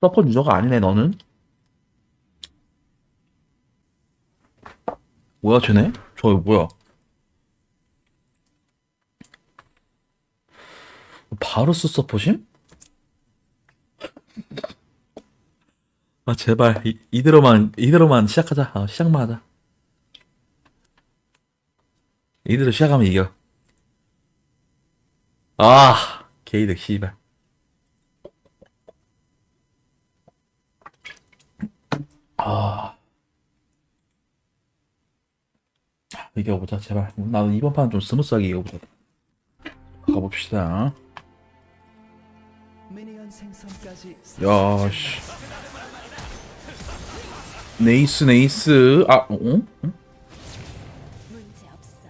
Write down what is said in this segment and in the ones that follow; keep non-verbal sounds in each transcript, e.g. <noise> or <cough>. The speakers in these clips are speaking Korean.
서퍼 유저가 아니네 너는? 뭐야 쟤네? 저 뭐야? 바루스 서포심? 아 제발. 이, 이대로만 이대로만 시작하자. 아, 시작만 하자. 이대로 시작하면 이겨. 아 게이득 씨발 아. 이겨보자 제발. 나도 이번 판은 좀 스무스하게 이겨보자. 가봅시다. 생성까지 야씨. 네이스 네이스. 아 어? 어? 문제 없어.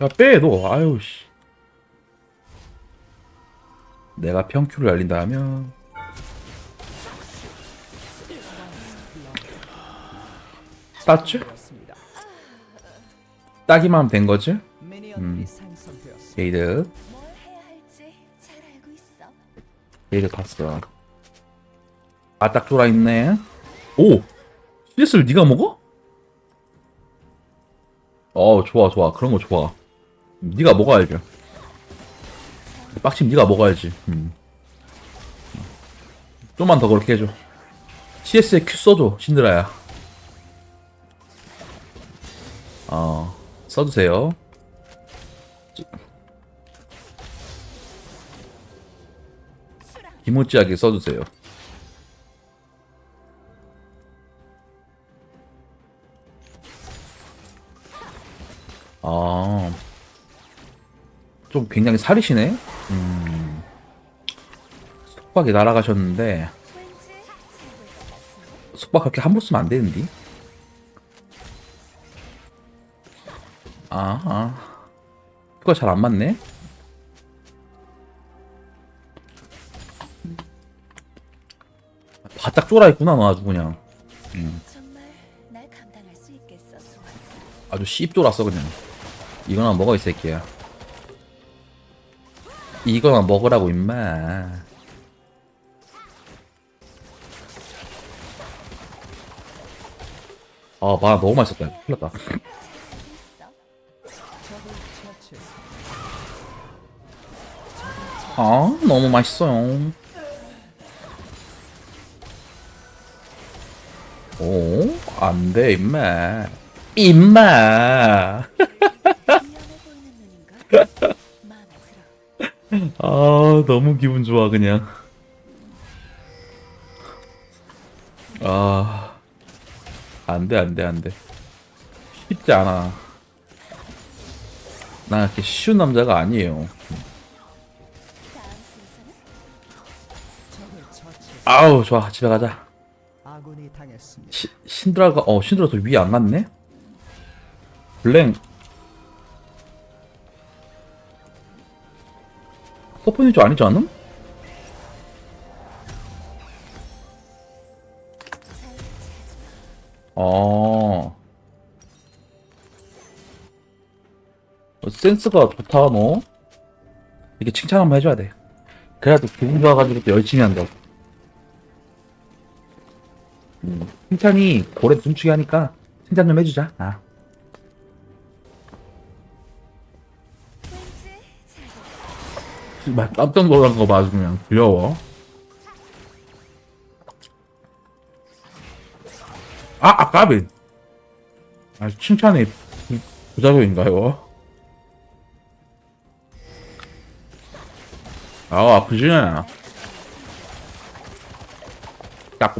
야빼 너. 아유 씨 내가 평큐를 날린다면 땄지? 되었습니다. 따기만 하면 된 거지? 알고 있어. 게이드 봤어 아딱 돌아 있네 오! CS를 네가 먹어? 어 좋아 좋아 그런 거 좋아 네가 먹어야지 빡침 네가 먹어야지. 음. 좀만 더 그렇게 해줘. CS에 Q 써줘 신드라야. 어 써주세요. 기모찌하게 써주세요. 아, 좀 굉장히 살이시네. 음, 속박이 날아가셨는데. 속박 그렇게 함부로 쓰면 안 되는데. 아, 아. 그거 잘 안 맞네. 바짝 쫄아 있구나 너 아주 그냥 소환사. 아주 씹 쫄았어 그냥. 이거나 먹어 이 새끼야. 이거나 먹으라고 임마. 아, 마 너무 맛있었다. 큰일 났다. 아, 너무 맛있어요. 오, 안 돼, 임마. 임마. <laughs> 아, 너무 기분 좋아, 그냥. 아, 안 돼, 안 돼, 안 돼. 쉽지 않아. 나 이렇게 쉬운 남자가 아니에요. 아우, 좋아. 집에 가자. 신드라가, 어, 신드라 더 위에 안 갔네? 블랭. 서포니저 아니지 않음? 어. 어, 센스가 좋다, 너. 이렇게 칭찬 한번 해줘야 돼. 그래야 또 기분 좋아가지고 또 열심히 한다고. 음, 칭찬이 고래 춤추게 하니까 칭찬 좀 해주자. 아. 될 정말 깜짝 놀란 거 그냥 귀여워. 아, 아, 까비. 아, 칭찬이 부- 부작용인가요? 아, 아프지?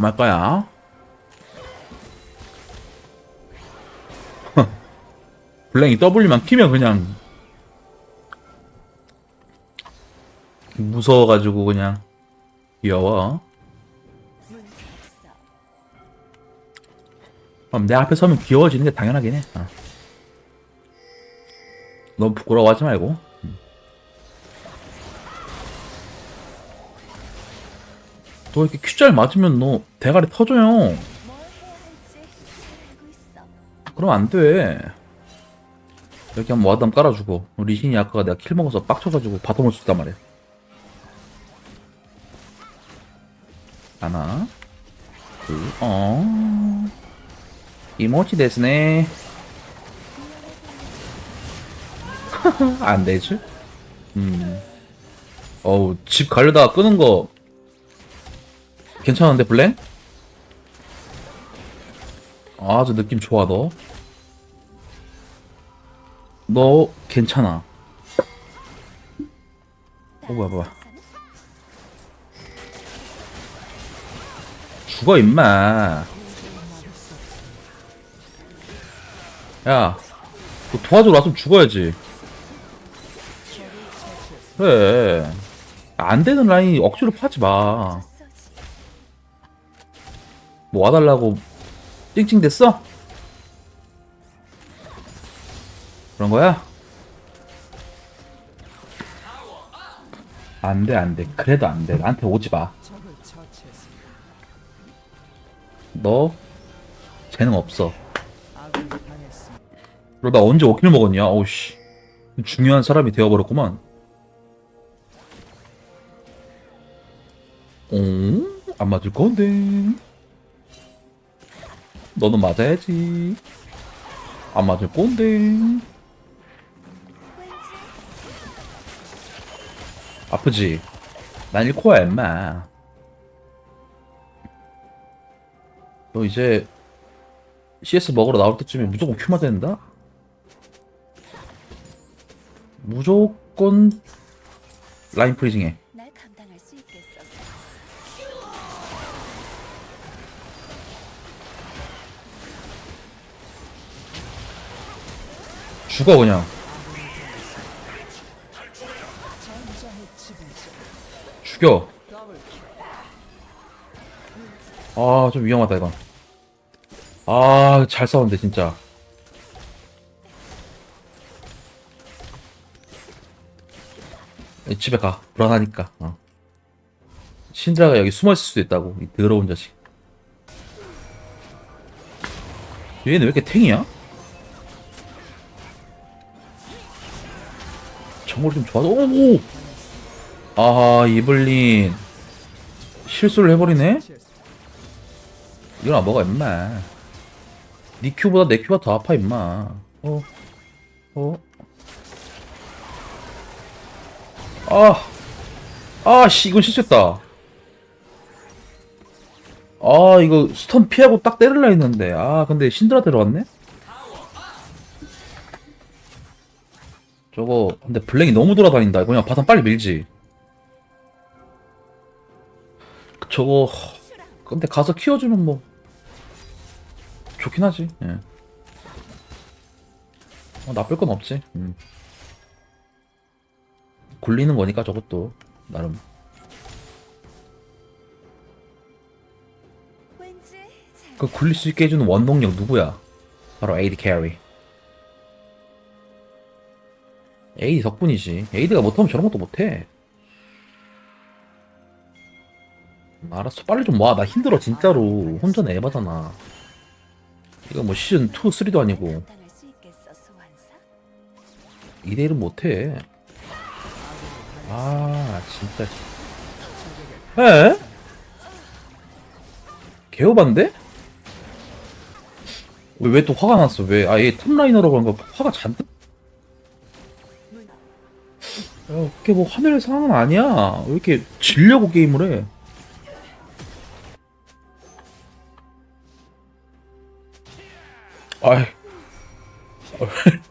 말 거야. <laughs> 블랭이 W만 키면 그냥 무서워가지고 그냥 귀여워. 그럼 내 앞에 서면 귀여워지는 게 당연하긴 해. 어. 너무 부끄러워하지 말고. 음. 너 이렇게 퀴잘 맞으면 너 대가리 터져요. 그럼 안 돼. 이렇게 한번 와담 깔아주고 우리 신이 아까 내가 킬 먹어서 빡쳐가지고 바텀을 줬단 말이야 하나 둘 어 이모치 데스네 안 되지? 음 어우 집 가려다가 끄는 거 괜찮은데 블랙? 아주 느낌 좋아 너. 너 괜찮아. 어 뭐야 뭐야. 죽어 임마. 야, 너 도와주러 왔으면 죽어야지. 그래. 안 되는 라인 억지로 파지 마. 뭐 와달라고 찡찡 됐어? 그런 거야? 안 돼, 안 돼. 그래도 안 돼. 나한테 오지 마. 너 재능 없어. 그러다 언제 어킬 먹었냐? 어우씨. 중요한 사람이 되어버렸구만. 어? 안 맞을 건데. 너는 맞아야지. 안 맞을 건데. 아프지? 난 1코야, 임마. 너 이제 CS 먹으러 나올 때쯤에 무조건 큐 맞아야 된다? 무조건 라인 프리징해. 죽어 그냥. 죽여. 아 좀 위험하다 이건. 아 잘 싸웠는데 진짜. 집에 가. 불안하니까. 어. 신드라가 여기 숨어 있을 수도 있다고. 이 더러운 자식. 얘는 왜 이렇게 탱이야? 정글 좀 좋아져. 오! 아하, 이블린. 실수를 해버리네? 이건 안 먹어, 임마. 니 큐보다 내 큐가 더 아파, 임마. 어, 어. 아, 아, 씨, 이건 실수했다. 아, 이거 스턴 피하고 딱 때릴라 했는데. 아, 근데 신드라 들어왔네? 저거, 근데 블랙이 너무 돌아다닌다. 그냥 바텀 빨리 밀지. 저거, 근데 가서 키워주면 뭐 좋긴 하지. 예. 어, 나쁠 건 없지. 음. 굴리는 거니까 저것도 나름. 그 굴릴 수 있게 해주는 원동력 누구야? 바로 AD 캐리. AD 덕분이지. AD가 못하면 저런 것도 못해. 음, 알았어. 빨리 좀 와. 나 힘들어, 진짜로. 혼자 내봐잖아. 이거 뭐 시즌 2, 3도 아니고. 2대1은 못해. 아, 진짜. 에? 개오반데? 왜, 왜또 화가 났어? 왜? 아, 얘 탑라이너로 그런가 화가 잔뜩? 야, 그게 뭐 화낼 상황은 아니야. 왜 이렇게 질려고 게임을 해? 아이. <laughs>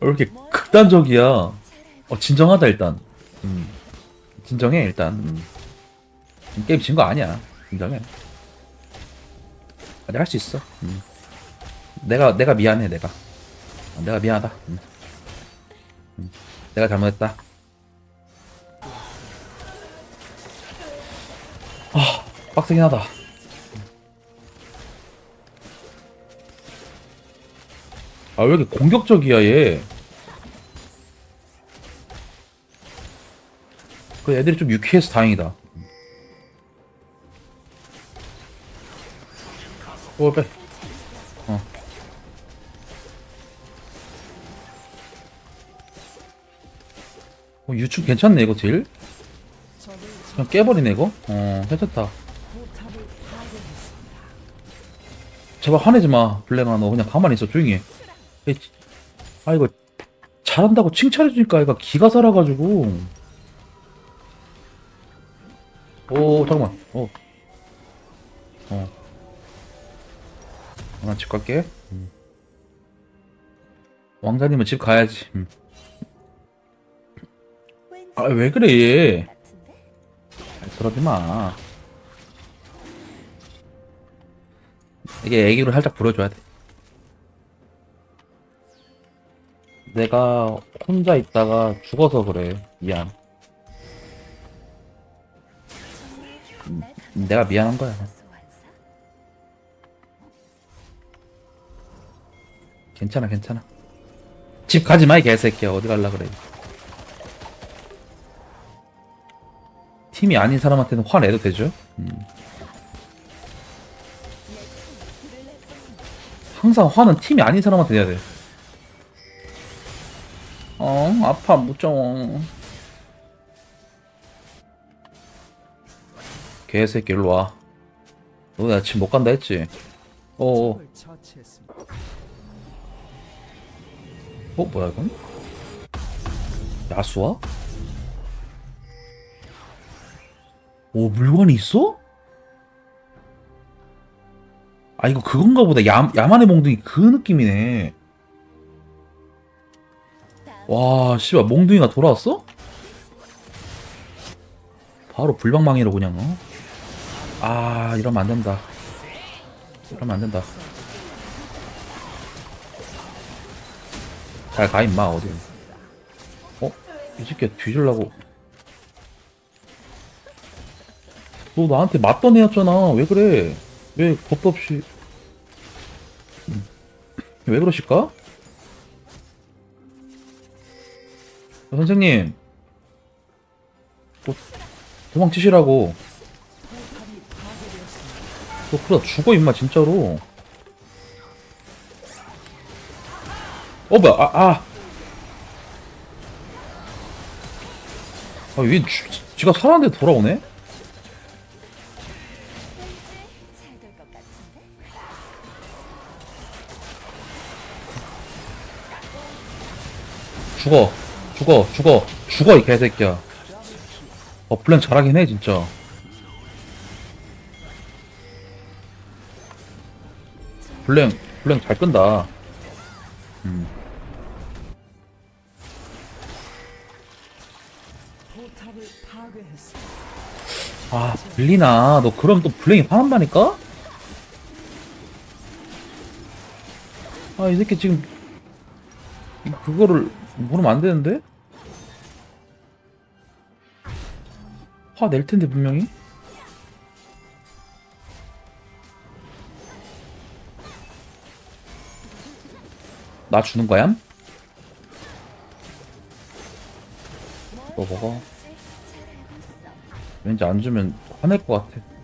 왜 이렇게 극단적이야? 어, 진정하다, 일단. 음. 진정해, 일단. 음. 게임 진 거 아니야. 진정해. 아직 할수 있어. 음. 내가, 내가 미안해, 내가. 어, 내가 미안하다. 음. 음. 내가 잘못했다. 아, 빡세긴 하다. 아 왜 이렇게 공격적이야 얘. 그 애들이 좀 유쾌해서 다행이다. 오 빼. 어. 어 유충 괜찮네 이거 딜. 그냥 깨버리네 이거. 어 괜찮다. 제발 화내지 마 블레마 너 그냥 가만히 있어 조용히 해. 아 이거 잘한다고 칭찬해주니까 얘가 기가 살아가지고 오 잠깐만 어. 어. 나 집 갈게 음. 왕자님은 집 가야지 음. 왠지 아왜 그래 얘 같은데? 그러지 마 이게 애기로 살짝 불어줘야 돼 내가 혼자 있다가 죽어서 그래 미안. 내가 미안한 거야? 괜찮아 괜찮아. 집 가지 마 이 개새끼야. 어디 갈라 그래. 팀이 아닌 사람한테는 화내도 되죠? 음. 항상 화는 팀이 아닌 사람한테 내야 돼 어, 아파, 무서워. 개새끼, 일로 와. 너나 지금 못 간다 했지? 어어. 처치했습니다. 어 뭐야 이건? 야수와? 오 물건이 있어? 아 이거 그건가 보다 야, 야만의 몽둥이 그 느낌이네 와 씨발 몽둥이가 돌아왔어? 바로 불방망이로 그냥 어? 아 이러면 안 된다 이러면 안 된다 잘 가 임마 어디 어? 이 새끼 뒤질라고 너 나한테 맞던 애였잖아 왜 그래 왜 겁도 없이 음. 왜 그러실까? 선생님 뭐 도망치시라고. 너 그러다 죽어 임마 진짜로 어 뭐야 아아 아왜 지 가 살았는데 돌아오네? 왠지 잘될것 같은데? 죽어 죽어 죽어 죽어 이 개새끼야 어 블랭 잘하긴 해 진짜 블랭 블랭 잘 끈다 음. 아 블리나 너 그럼 또 블랭이 화난다니까? 아 이 새끼 지금 그거를 모르면 안 되는데? 화 낼 텐데 분명히 나 주는 거야? 너 먹어. 왠지 안 주면 화낼 것 같아.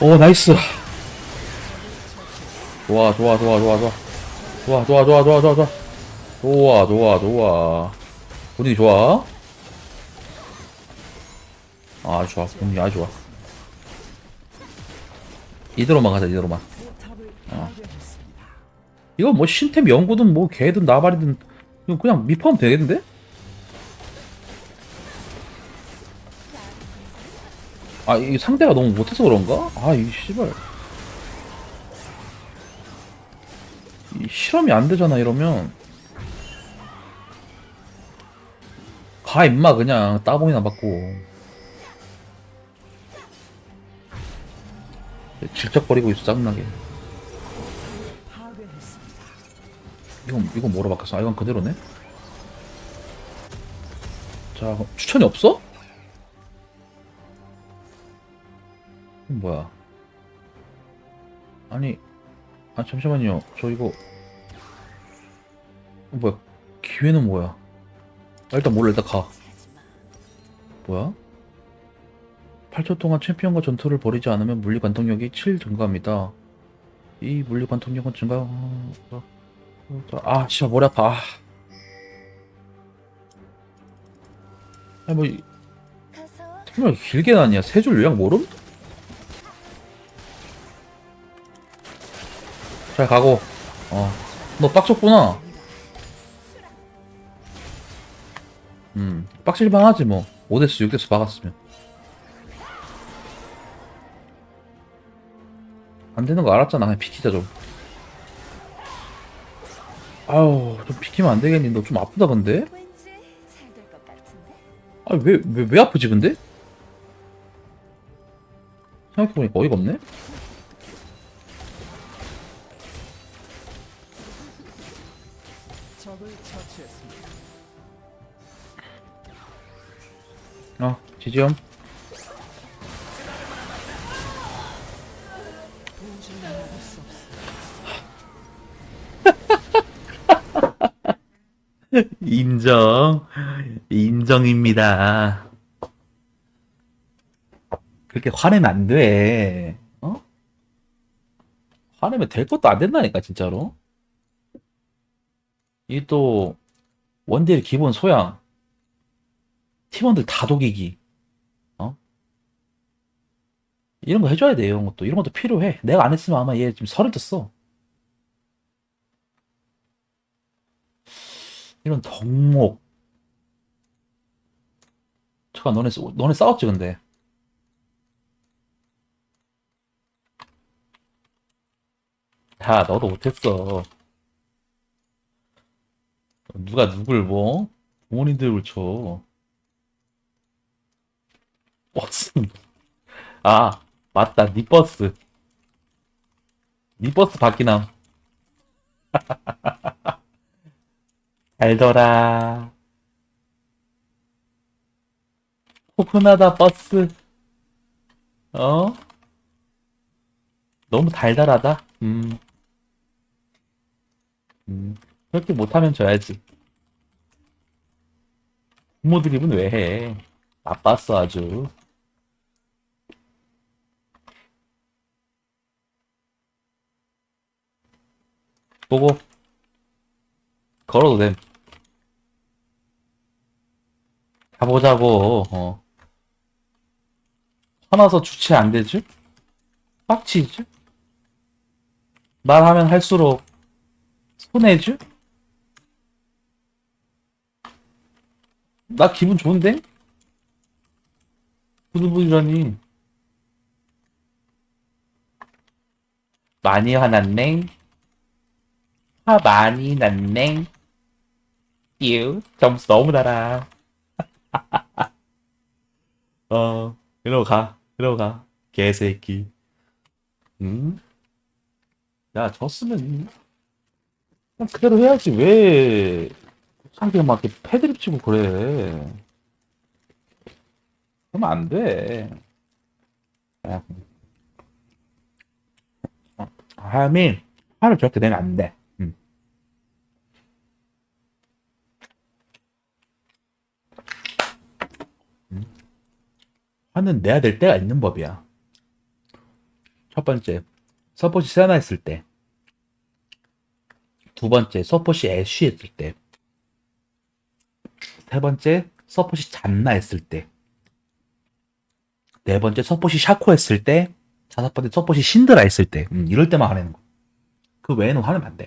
오 나이스. 좋아 좋아 좋아 좋아 좋아 좋아 좋아 좋아 좋아 좋아 좋아 좋아 좋아 좋아 분위기 좋아. 아 좋아 분위기 아주 좋아. 이대로만 가자 이대로만. 어. 이거 뭐 신템 연구든 뭐 개든 나발이든 그냥 미파하면 되겠는데? 아, 이 상대가 너무 못해서 그런가? 아, 이 씨발. 이 실험이 안 되잖아, 이러면. 가, 임마, 그냥. 따봉이나 받고. 질척거리고 있어, 짜증나게. 이건 이건 뭐로 바뀌었어? 아 이건 그대로네. 자 추천이 없어? 뭐야? 아니 아 잠시만요. 저 이거 어, 뭐야? 기회는 뭐야? 아, 일단 몰라 일단 가. 뭐야? 8초 동안 챔피언과 전투를 벌이지 않으면 물리 관통력이 7 증가합니다. 이 물리 관통력은 증가. 어, 어, 어, 아, 씨발 머리 아파. 아. 뭐 정말 길게 나냐? 세 줄 요약 모름? 잘 가고. 어. 너 빡쳤구나. 음. 빡칠만 하지 뭐. 5대수 6대수 박았으면. 안 되는 거 알았잖아. 그냥 비키자 좀. 아우, 좀 비키면 안 되겠니? 너 좀 아프다 근데? 왠지 잘될것 같은데. 아, 왜, 왜, 왜 아프지, 근데? 생각해보니까 어이가 없네? 없습니다. <laughs> 인정. 인정입니다. 그렇게 화내면 안 돼. 어? 화내면 될 것도 안 된다니까, 진짜로. 이 또, 원딜 기본 소양. 팀원들 다 독이기. 어? 이런 거 해줘야 돼, 이런 것도. 이런 것도 필요해. 내가 안 했으면 아마 얘 지금 서른 떴어. 이런 덕목. 잠깐 너네 싸- 너네 싸웠지 근데. 야 너도 못했어. 누가 누굴 뭐 부모님들 쳐. 버스. 아 맞다 니 버스. 니 버스 바뀌남. 알더라. 포근하다 버스. 어? 너무 달달하다. 음. 음. 그렇게 못하면 져야지. 부모 드립은 왜 해? 나빴어 아주. 보고 걸어도 됨. 가보자고, 어. 화나서 주체 안 되지? 빡치지? 말하면 할수록 손해지? 나 기분 좋은데? 부들부들하니. 많이 화났네. 화 많이 났네. 유 점수 너무 달아. <laughs> 어, 이러고 가. 이러고 가. 개새끼. 응? 야, 졌으면 그냥 그대로 해야지. 왜 상대가 막 이렇게 패드립 치고 그래. 그러면 안 돼. 야. 어, 하민, 화를 저렇게 내면 안 돼. 화는 내야 될 때가 있는 법이야. 첫 번째, 서폿이 세나 했을 때. 두 번째, 서폿이 애쉬 했을 때. 세 번째, 서폿이 잔나 했을 때. 네 번째, 서폿이 샤코 했을 때. 다섯 번째, 서폿이 신드라 했을 때. 음, 이럴 때만 화내는 거. 그 외에는 화내면 안 돼.